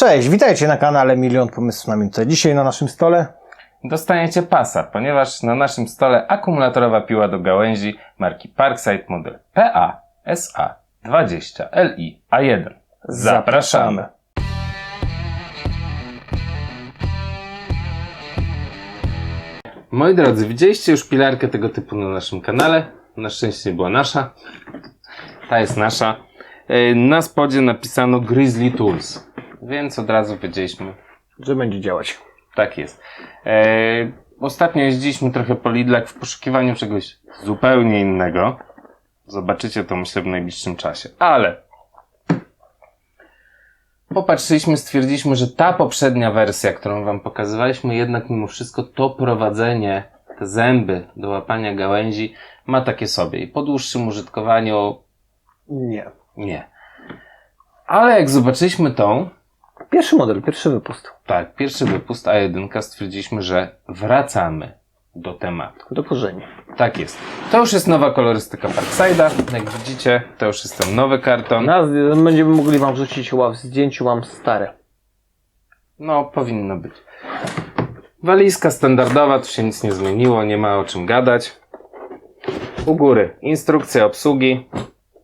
Cześć, witajcie na kanale Milion Pomysłów na Minutę. Dzisiaj na naszym stole Dostaniecie pasa, ponieważ na naszym stole akumulatorowa piła do gałęzi marki Parkside model PA SA 20 LI A1. Zapraszamy. Moi drodzy, widzieliście już pilarkę tego typu na naszym kanale. Na szczęście była nasza. Ta jest nasza. E, Na spodzie napisano Grizzly Tools, więc od razu wiedzieliśmy, że będzie działać. tak jest. E, ostatnio jeździliśmy trochę po Lidlach w poszukiwaniu czegoś zupełnie innego. Zobaczycie to myślę w najbliższym czasie. Ale popatrzyliśmy, stwierdziliśmy, że ta poprzednia wersja, którą wam pokazywaliśmy, jednak mimo wszystko to prowadzenie, te zęby do łapania gałęzi ma takie sobie. I po dłuższym użytkowaniu Nie. nie. Ale jak zobaczyliśmy tą, Pierwszy model, pierwszy wypust. tak, pierwszy wypust A1 stwierdziliśmy, że wracamy do tematu. Do korzeni. Tak jest. To już jest nowa kolorystyka Parkside'a. Jak widzicie, to już jest ten nowy karton. Nas będziemy mogli wam wrzucić chyba w zdjęciu mam stare. No, powinno być. Walizka standardowa, tu się nic nie zmieniło, nie ma o czym gadać. U góry instrukcja obsługi.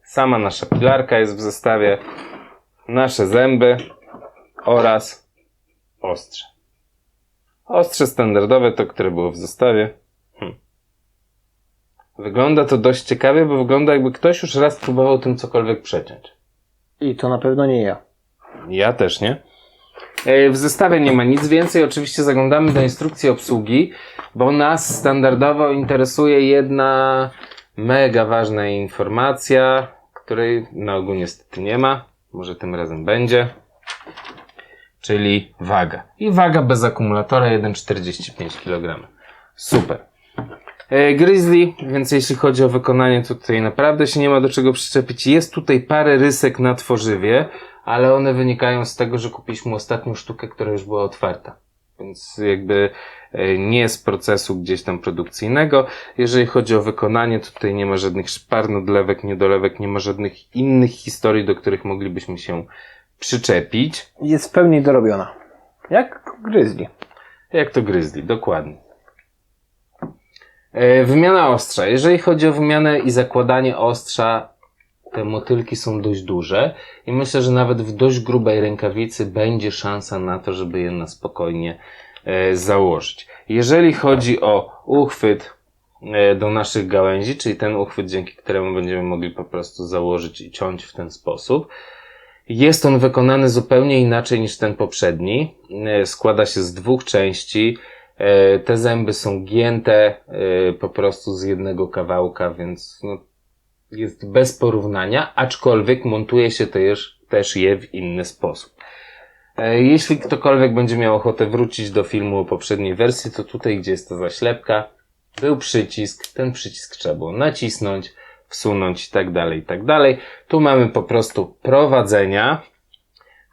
Sama nasza pilarka jest w zestawie. Nasze zęby oraz ostrze. Ostrze standardowe to, które było w zestawie. Hm. Wygląda to dość ciekawie, bo wygląda jakby ktoś już raz próbował tym cokolwiek przeciąć. I to na pewno nie ja. Ja też nie. E, W zestawie nie ma nic więcej. Oczywiście zaglądamy do instrukcji obsługi, bo nas standardowo interesuje jedna mega ważna informacja, której na ogół niestety nie ma. Może tym razem będzie. Czyli waga. I waga bez akumulatora 1,45 kg. Super. E, Grizzly, więc jeśli chodzi o wykonanie, to tutaj naprawdę się nie ma do czego przyczepić. Jest tutaj parę rysek na tworzywie, ale one wynikają z tego, że kupiliśmy ostatnią sztukę, która już była otwarta. Więc jakby e, nie z procesu gdzieś tam produkcyjnego. Jeżeli chodzi o wykonanie, to tutaj nie ma żadnych szpar, nadlewek, niedolewek, nie ma żadnych innych historii, do których moglibyśmy się przyczepić. Jest w pełni dorobiona. Jak gryzli. Jak to gryzli, dokładnie. E, Wymiana ostrza. Jeżeli chodzi o wymianę i zakładanie ostrza, te motylki są dość duże i myślę, że nawet w dość grubej rękawicy będzie szansa na to, żeby je na spokojnie e, założyć. Jeżeli chodzi o uchwyt e, do naszych gałęzi, czyli ten uchwyt, dzięki któremu będziemy mogli po prostu założyć i ciąć w ten sposób, jest on wykonany zupełnie inaczej niż ten poprzedni. E, Składa się z dwóch części. E, Te zęby są gięte e, po prostu z jednego kawałka, więc no, jest bez porównania, aczkolwiek montuje się też, też je w inny sposób. Jeśli ktokolwiek będzie miał ochotę wrócić do filmu o poprzedniej wersji, to tutaj, gdzie jest ta zaślepka, był przycisk, ten przycisk trzeba było nacisnąć, wsunąć i tak dalej, i tak dalej. Tu mamy po prostu prowadzenia,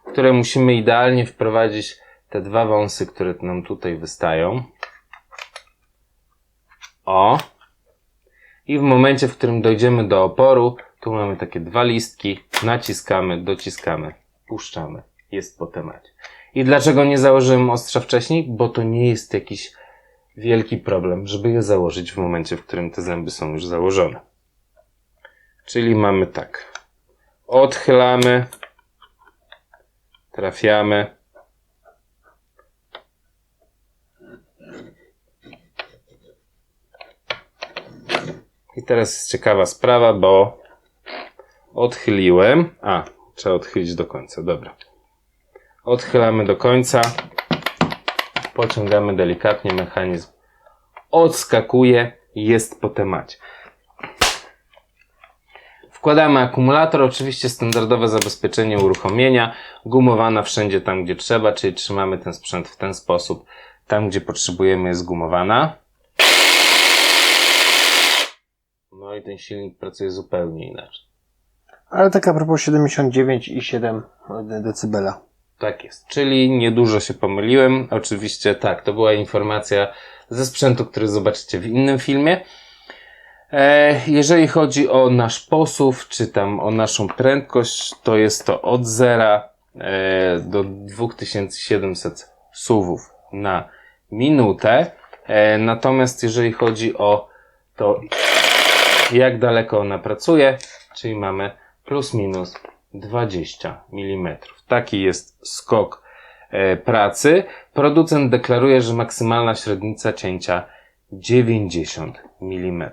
które musimy idealnie wprowadzić te dwa wąsy, które nam tutaj wystają. O. I w momencie, w którym dojdziemy do oporu, tu mamy takie dwa listki, naciskamy, dociskamy, puszczamy. Jest po temacie. I dlaczego nie założyłem ostrza wcześniej? Bo to nie jest jakiś wielki problem, żeby je założyć w momencie, w którym te zęby są już założone. Czyli mamy tak. Odchylamy. Trafiamy. I teraz jest ciekawa sprawa, bo odchyliłem. A, trzeba odchylić do końca, dobra. Odchylamy do końca. Pociągamy delikatnie mechanizm. Odskakuje, jest po temacie. Wkładamy akumulator, oczywiście standardowe zabezpieczenie uruchomienia, gumowana wszędzie tam, gdzie trzeba, czyli trzymamy ten sprzęt w ten sposób. Tam, gdzie potrzebujemy, jest gumowana. No i ten silnik pracuje zupełnie inaczej. Ale tak a propos 79,7 decybela. Tak jest. Czyli niedużo się pomyliłem. Oczywiście tak, to była informacja ze sprzętu, który zobaczycie w innym filmie. E, jeżeli chodzi o nasz posuw, czy tam o naszą prędkość, to jest to od zera e, do 2700 suwów na minutę. E, natomiast jeżeli chodzi o to, jak daleko ona pracuje, czyli mamy plus minus 20 mm. Taki jest skok pracy. Producent deklaruje, że maksymalna średnica cięcia 90 mm.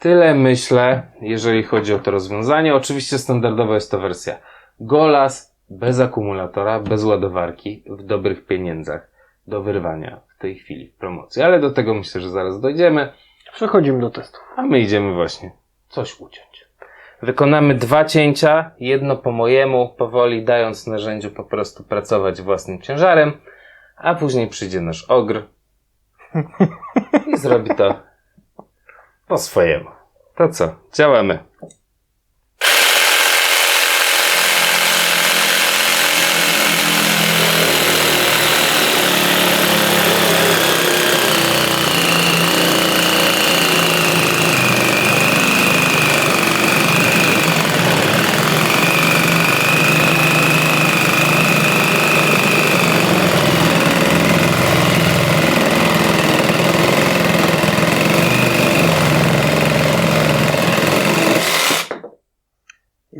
Tyle myślę, jeżeli chodzi o to rozwiązanie. Oczywiście standardowo jest to wersja Golas, bez akumulatora, bez ładowarki, w dobrych pieniędzach do wyrwania w tej chwili w promocji. Ale do tego myślę, że zaraz dojdziemy. Przechodzimy do testu. A my idziemy właśnie coś uciąć. Wykonamy dwa cięcia, jedno po mojemu, powoli dając narzędziu po prostu pracować własnym ciężarem, a później przyjdzie nasz ogr i zrobi to po swojemu. To co? Działamy.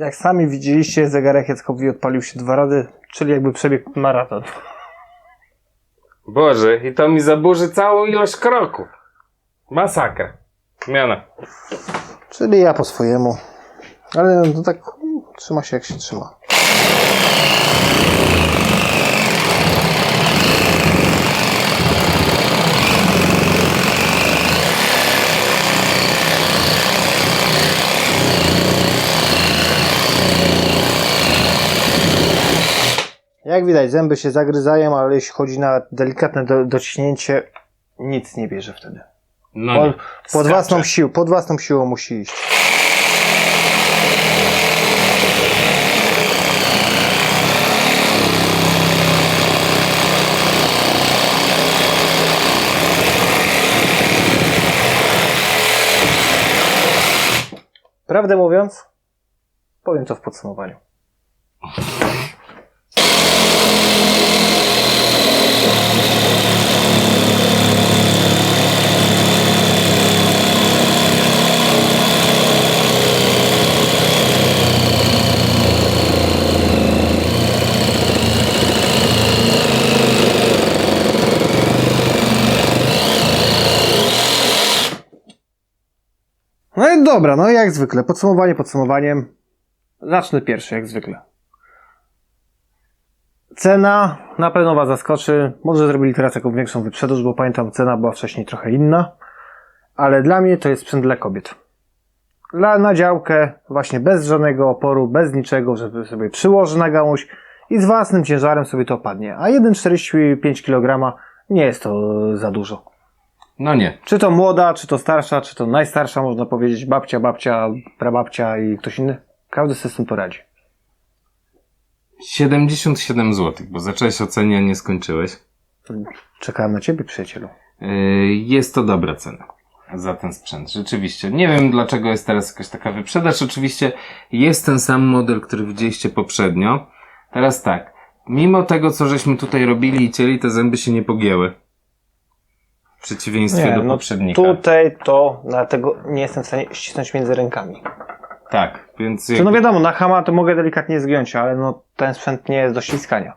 Jak sami widzieliście, zegarek Jackowi odpalił się dwa razy, czyli jakby przebiegł maraton. Boże, i to mi zaburzy całą ilość kroków. Masakra. Zmiana. Czyli ja po swojemu. Ale no tak mm, trzyma się jak się trzyma. Jak widać, zęby się zagryzają, ale jeśli chodzi na delikatne do, dociśnięcie, nic nie bierze wtedy. No Pod, nie. pod własną siłą, pod własną siłą musi iść. Prawdę mówiąc, powiem to w podsumowaniu. Dobra, no jak zwykle, podsumowanie podsumowaniem. Zacznę pierwszy, jak zwykle. Cena na pewno Was zaskoczy. Może zrobili teraz jakąś większą wyprzedaż, bo pamiętam, cena była wcześniej trochę inna. Ale dla mnie to jest sprzęt dla kobiet. Dla, na działkę, właśnie bez żadnego oporu, bez niczego, żeby sobie przyłoży na gałąź i z własnym ciężarem sobie to opadnie. A 1,45 kg nie jest to za dużo. No nie. Czy to młoda, czy to starsza, czy to najstarsza, można powiedzieć, babcia, babcia, prababcia i ktoś inny. Każdy sobie z tym poradzi. 77 zł, bo zacząłeś oceniać, a nie skończyłeś. Czekałem na ciebie, przyjacielu. Yy, Jest to dobra cena za ten sprzęt. Rzeczywiście. Nie wiem dlaczego jest teraz jakaś taka wyprzedaż. Oczywiście jest ten sam model, który widzieliście poprzednio. Teraz tak. Mimo tego, co żeśmy tutaj robili i cieli, te zęby się nie pogięły. W przeciwieństwie do poprzednika. no tutaj to, dlatego nie jestem w stanie ścisnąć między rękami. Tak, więc no jakby, wiadomo, na hama to mogę delikatnie zgiąć, ale no ten sprzęt nie jest do ściskania.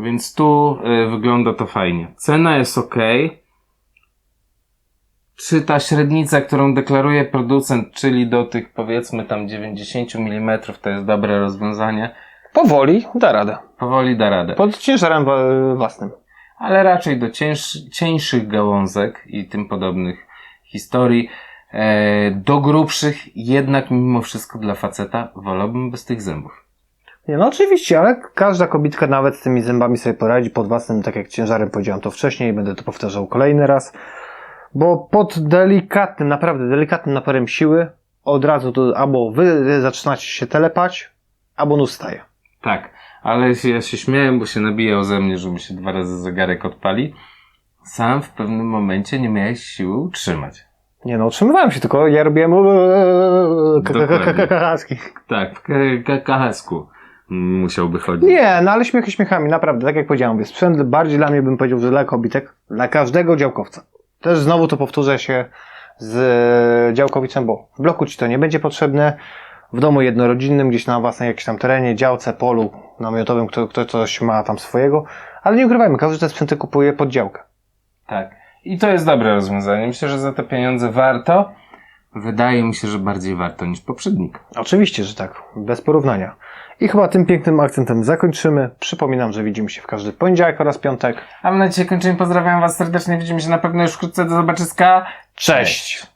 więc tu y, wygląda to fajnie. Cena jest ok. Czy ta średnica, którą deklaruje producent, czyli do tych powiedzmy tam 90 mm, to jest dobre rozwiązanie? Powoli da radę. Powoli da radę. Pod ciężarem własnym. Ale raczej do cięż, cieńszych gałązek i tym podobnych historii. E, do grubszych jednak mimo wszystko dla faceta wolałbym bez tych zębów. Nie, no oczywiście, ale każda kobitka nawet z tymi zębami sobie poradzi pod własnym, tak jak ciężarem powiedziałem to wcześniej, będę to powtarzał kolejny raz. Bo pod delikatnym, naprawdę delikatnym naporem siły od razu to albo wy zaczynacie się telepać, albo nóż staje. Tak, ale ja się śmiałem, bo się nabijał ze mnie, że mi się dwa razy zegarek odpali. Sam w pewnym momencie nie miałeś siły utrzymać. Nie no, utrzymywałem się, tylko ja robiłem kakakaski. Tak, w K- KKS-ku. musiałby chodzić. Nie, no ale śmiechy śmiechami, naprawdę, tak jak powiedziałem, mówię, sprzęt bardziej dla mnie bym powiedział, że dla kobitek, dla każdego działkowca. Też znowu to powtórzę się z e, działkowiczem, bo w bloku ci to nie będzie potrzebne, w domu jednorodzinnym, gdzieś na własnej jakimś tam terenie, działce, polu namiotowym, kto, kto coś ma tam swojego, ale nie ukrywajmy, każdy te sprzęty kupuje pod działkę. Tak. I to jest dobre rozwiązanie. Myślę, że za te pieniądze warto. Wydaje mi się, że bardziej warto niż poprzednik. Oczywiście, że tak, bez porównania. I chyba tym pięknym akcentem zakończymy. Przypominam, że widzimy się w każdy poniedziałek oraz piątek. A my na dzisiaj kończymy. Pozdrawiam Was serdecznie. Widzimy się na pewno już wkrótce. Do zobaczyska. Cześć.